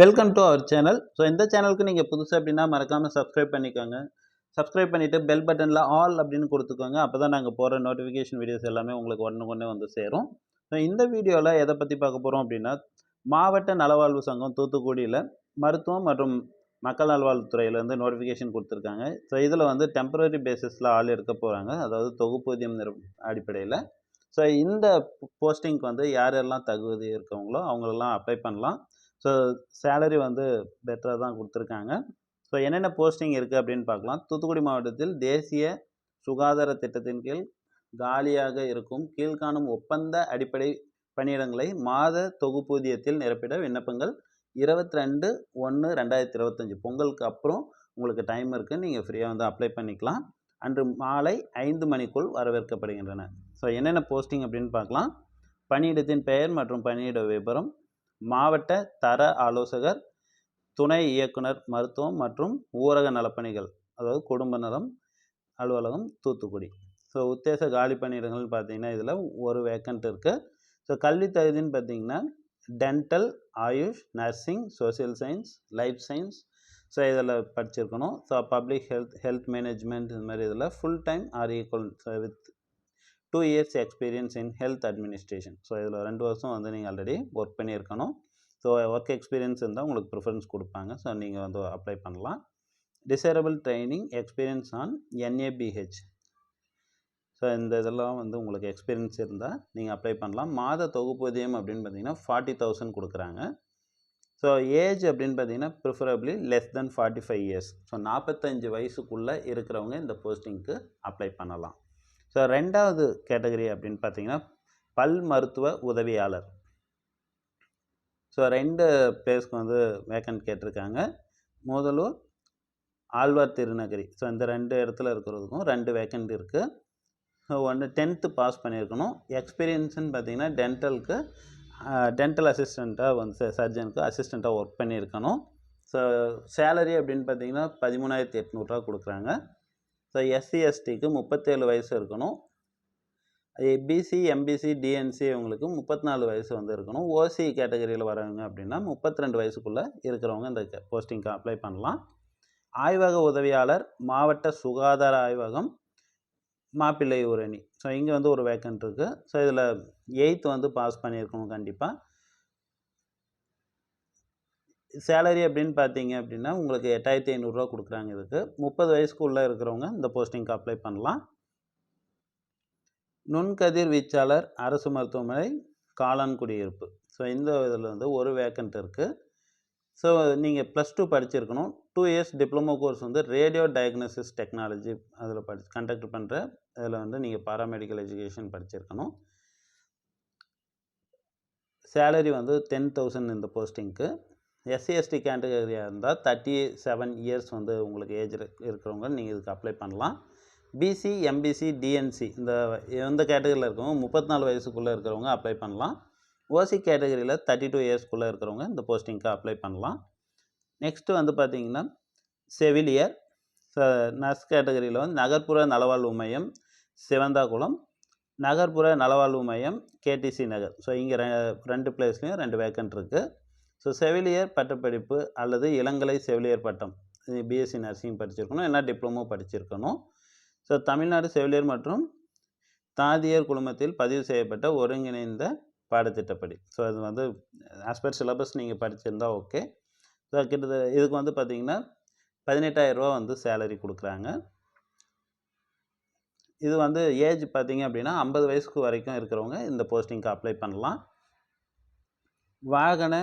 Welcome to our channel so இந்த சேனலுக்கு நீங்கள் புதுசு அப்படின்னா மறக்காமல் சப்ஸ்கிரைப் பண்ணிக்கோங்க. சப்ஸ்கிரைப் பண்ணிவிட்டு பெல் பட்டனில் ஆல் அப்படின்னு கொடுத்துக்கோங்க. அப்போ தான் நாங்கள் போகிற நோட்டிஃபிகேஷன் வீடியோஸ் எல்லாமே உங்களுக்கு ஒன்று ஒன்று வந்து சேரும். ஸோ இந்த வீடியோவில் எதை பற்றி பார்க்க போகிறோம் அப்படின்னா மாவட்ட நலவாழ்வு சங்கம் தூத்துக்குடியில் மருத்துவம் மற்றும் மக்கள் நல்வாழ்வுத்துறையிலேருந்து நோட்டிஃபிகேஷன் கொடுத்துருக்காங்க. ஸோ இதில் வந்து டெம்பரரி பேசிஸில் ஆள் எடுக்க போகிறாங்க அதாவது தொகுப்பூதியம் நிற அடிப்படையில். ஸோ இந்த போஸ்டிங்க்கு வந்து யாரெல்லாம் தகுதி இருக்கவங்களோ அவங்களெல்லாம் அப்ளை பண்ணலாம். ஸோ சேலரி வந்து பெட்டராக தான் கொடுத்துருக்காங்க. ஸோ என்னென்ன போஸ்டிங் இருக்குது அப்படின்னு பார்க்கலாம். தூத்துக்குடி மாவட்டத்தில் தேசிய சுகாதார திட்டத்தின் கீழ் காலியாக இருக்கும் கீழ்காணும் ஒப்பந்த அடிப்படை பணியிடங்களை மாத தொகுப்பூதியத்தில் நிரப்பிட விண்ணப்பங்கள் இருபத்தி ரெண்டு ஒன்று ரெண்டாயிரத்தி இருபத்தஞ்சி. பொங்கலுக்கு அப்புறம் உங்களுக்கு டைம் இருக்குது நீங்கள் ஃப்ரீயாக வந்து அப்ளை பண்ணிக்கலாம். அன்று மாலை ஐந்து மணிக்குள் வரவேற்கப்படுகின்றன. ஸோ என்னென்ன போஸ்டிங் அப்படின்னு பார்க்கலாம். பணியிடத்தின் பெயர் மற்றும் பணியிட விபரம் மாவட்ட தர ஆலோசகர் துணை இயக்குனர் மருத்துவம் மற்றும் ஊரக நலப்பணிகள் அதாவது குடும்ப நலம் அலுவலகம் தூத்துக்குடி. ஸோ உத்தேச காலி பணியிடங்கள்னு பார்த்தீங்கன்னா இதில் ஒரு வேக்கண்ட் இருக்குது ஸோ கல்வி தகுதின்னு பார்த்தீங்கன்னா dental AYUSH nursing social science life science so இதில் படிச்சிருக்கணும். So public health health management இது மாதிரி இதில் full time or equal with two years experience in health administration so இதில் ரெண்டு வருஷம் வந்து நீங்கள் ஆல்ரெடி ஒர்க் பண்ணியிருக்கணும். ஸோ ஒர்க் எக்ஸ்பீரியன்ஸ் இருந்தால் உங்களுக்கு ப்ரிஃபரன்ஸ் கொடுப்பாங்க. ஸோ நீங்கள் வந்து அப்ளை பண்ணலாம். Desirable training experience on NABH so இந்த இதெல்லாம் வந்து உங்களுக்கு எக்ஸ்பீரியன்ஸ் இருந்தால் நீங்கள் அப்ளை பண்ணலாம். மாத தொகுப்பூதியம் அப்படின்னு பார்த்தீங்கன்னா ஃபார்ட்டி தௌசண்ட் கொடுக்குறாங்க. ஸோ ஏஜ் அப்படின்னு பார்த்தீங்கன்னா preferably less then forty five years so நாற்பத்தஞ்சு வயசுக்குள்ளே இருக்கிறவங்க இந்த போஸ்டிங்க்கு அப்ளை பண்ணலாம். ஸோ ரெண்டாவது கேட்டகரி அப்படின்னு பார்த்தீங்கன்னா பல் மருத்துவ உதவியாளர். ஸோ ரெண்டு பிளேஸ்க்கு வந்து வேக்கன்ட் கேட்டிருக்காங்க. முதலூர் ஆழ்வார் திருநகரி. ஸோ இந்த ரெண்டு இடத்துல இருக்கிறதுக்கும் ரெண்டு வேக்கண்ட் இருக்குது ஸோ ஒன்று டென்த்து பாஸ் பண்ணியிருக்கணும். எக்ஸ்பீரியன்ஸுன்னு பார்த்தீங்கன்னா டென்டலுக்கு டென்டல் அசிஸ்டண்ட்டாக வந்து சர்ஜனுக்கு அசிஸ்டண்ட்டாக ஒர்க் பண்ணியிருக்கணும். ஸோ சேலரி அப்படின்னு பார்த்தீங்கன்னா பதிமூணாயிரத்தி எட்நூறுரூவா கொடுக்குறாங்க. ஸோ எஸ்சி எஸ்டிக்கு முப்பத்தேழு வயசு இருக்கணும். பிசி எம்பிசி டிஎன்சி அவங்களுக்கு முப்பத்தி நாலு வயசு வந்து இருக்கணும். ஓசி கேட்டகரியில் வரவங்க அப்படின்னா முப்பத்தி ரெண்டு வயசுக்குள்ளே இருக்கிறவங்க இந்த போஸ்டிங்க்கு அப்ளை பண்ணலாம். ஆய்வக உதவியாளர் மாவட்ட சுகாதார ஆய்வகம் மாப்பிள்ளை ஊரணி. ஸோ இங்கே வந்து ஒரு வேக்கன்ட் இருக்குது ஸோ இதில் எயித்து வந்து பாஸ் பண்ணியிருக்கணும் கண்டிப்பாக சேலரி அப்படின்னு பார்த்தீங்க அப்படின்னா உங்களுக்கு எட்டாயிரத்தி ஐநூறுரூவா கொடுக்குறாங்க இதுக்கு. முப்பது வயசுக்குள்ளே இருக்கிறவங்க இந்த போஸ்டிங்க்கு அப்ளை பண்ணலாம். நுண்கதிர் வீச்சாளர் அரசு மருத்துவமனை காளான் குடியிருப்பு. ஸோ இந்த இதில் வந்து ஒரு வேக்கண்ட் இருக்குது ஸோ நீங்கள் ப்ளஸ் டூ படிச்சிருக்கணும். டூ இயர்ஸ் டிப்ளமோ கோர்ஸ் வந்து ரேடியோ டயக்னோசிஸ் டெக்னாலஜி அதில் படி கண்டக்ட் பண்ணுற அதில் வந்து நீங்கள் பாராமெடிக்கல் எஜுகேஷன் படிச்சிருக்கணும். சேலரி வந்து டென் தௌசண்ட் இந்த போஸ்டிங்க்கு எஸ்சி எஸ்டி கேட்டகரியாக இருந்தால் தேர்ட்டி செவன் இயர்ஸ் வந்து உங்களுக்கு ஏஜ் இருக்கிறவங்க நீங்கள் இதுக்கு அப்ளை பண்ணலாம். பிசி எம்பிசி டிஎன்சி இந்த எந்த கேட்டகரியில் இருக்கவங்க முப்பத்தி நாலு வயசுக்குள்ளே இருக்கிறவங்க அப்ளை பண்ணலாம். ஓசி கேட்டகரியில் தேர்ட்டி டூ இயர்ஸ்க்குள்ளே இருக்கிறவங்க இந்த போஸ்டிங்க்கு அப்ளை பண்ணலாம். நெக்ஸ்ட்டு வந்து பார்த்திங்கன்னா செவிலியர் நர்ஸ் கேட்டகரியில் வந்து நகர்ப்புற நலவாழ்வு மையம் சிவந்தாகுளம் நகர்ப்புற நலவாழ்வு மையம் கேடிசி நகர். ஸோ இங்கே ரெண்டு பிளேஸ்லேயும் ரெண்டு வேக்கன்ட் இருக்குது ஸோ செவிலியர் பட்டப்படிப்பு அல்லது இளங்கலை செவிலியர் பட்டம். பிஎஸ்சி நர்சிங் படிச்சிருக்கணும். இல்லைனா டிப்ளமோ படிச்சிருக்கணும். ஸோ தமிழ்நாடு செவிலியர் மற்றும் தாதியர் குழுமத்தில் பதிவு செய்யப்பட்ட ஒருங்கிணைந்த பாடத்திட்டப்படி. ஸோ அது வந்து ஆஸ் பர் சிலபஸ் நீங்கள் படிச்சிருந்தா ஓகே ஸோ கிட்டத்தட்ட இதுக்கு வந்து பார்த்திங்கன்னா பதினெட்டாயிரரூவா வந்து சேலரி கொடுக்குறாங்க. இது வந்து ஏஜ் பார்த்திங்க அப்படின்னா ஐம்பது வயசுக்கு வரைக்கும் இருக்கிறவங்க இந்த போஸ்டிங்க்கு அப்ளை பண்ணலாம். வாகன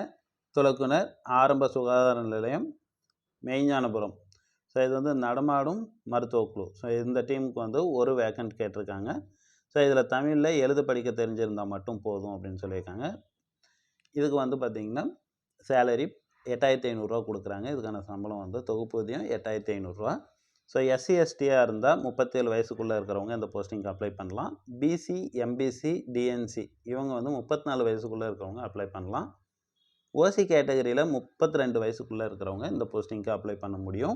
துளக்குனர் ஆரம்ப சுகாதார நிலையம் மெய்ஞானபுரம். ஸோ இது வந்து நடமாடும் மருத்துவ குழு. ஸோ இந்த டீமுக்கு வந்து ஒரு வேக்கண்ட் கேட்டிருக்காங்க. ஸோ இதில் தமிழில் எழுத படிக்க தெரிஞ்சிருந்தால் மட்டும் போதும் அப்படின்னு சொல்லியிருக்காங்க. இதுக்கு வந்து பார்த்திங்கன்னா சேலரி எட்டாயிரத்தி ஐநூறுரூவா கொடுக்குறாங்க. இதுக்கான சம்பளம் வந்து தொகுப்பூதியம் எட்டாயிரத்தி ஐநூறுரூவா ஸோ எஸ்சி எஸ்டியாக இருந்தால் முப்பத்தேழு வயசுக்குள்ளே இருக்கிறவங்க இந்த போஸ்டிங்க்கு அப்ளை பண்ணலாம். பிசி எம்பிசி டிஎன்சி இவங்க வந்து முப்பத்தி நாலு வயசுக்குள்ளே இருக்கிறவங்க அப்ளை பண்ணலாம். ஓசி கேட்டகரியில் முப்பத்தி ரெண்டு வயசுக்குள்ளே இருக்கிறவங்க இந்த போஸ்டிங்க்கு அப்ளை பண்ண முடியும்.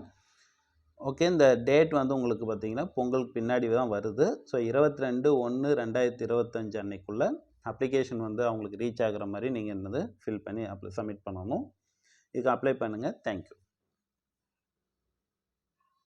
ஓகே இந்த டேட் வந்து உங்களுக்கு பார்த்தீங்கன்னா பொங்கலுக்கு பின்னாடி தான் வருது. ஸோ இருபத்தி ரெண்டு ஒன்று ரெண்டாயிரத்தி இருபத்தஞ்சு அன்னைக்குள்ளே அப்ளிகேஷன் வந்து அவங்களுக்கு ரீச் ஆகிற மாதிரி நீங்கள் என்னது ஃபில் பண்ணி அப்ளை சப்மிட் பண்ணணும். இதுக்கு அப்ளை பண்ணுங்கள் தேங்க்யூ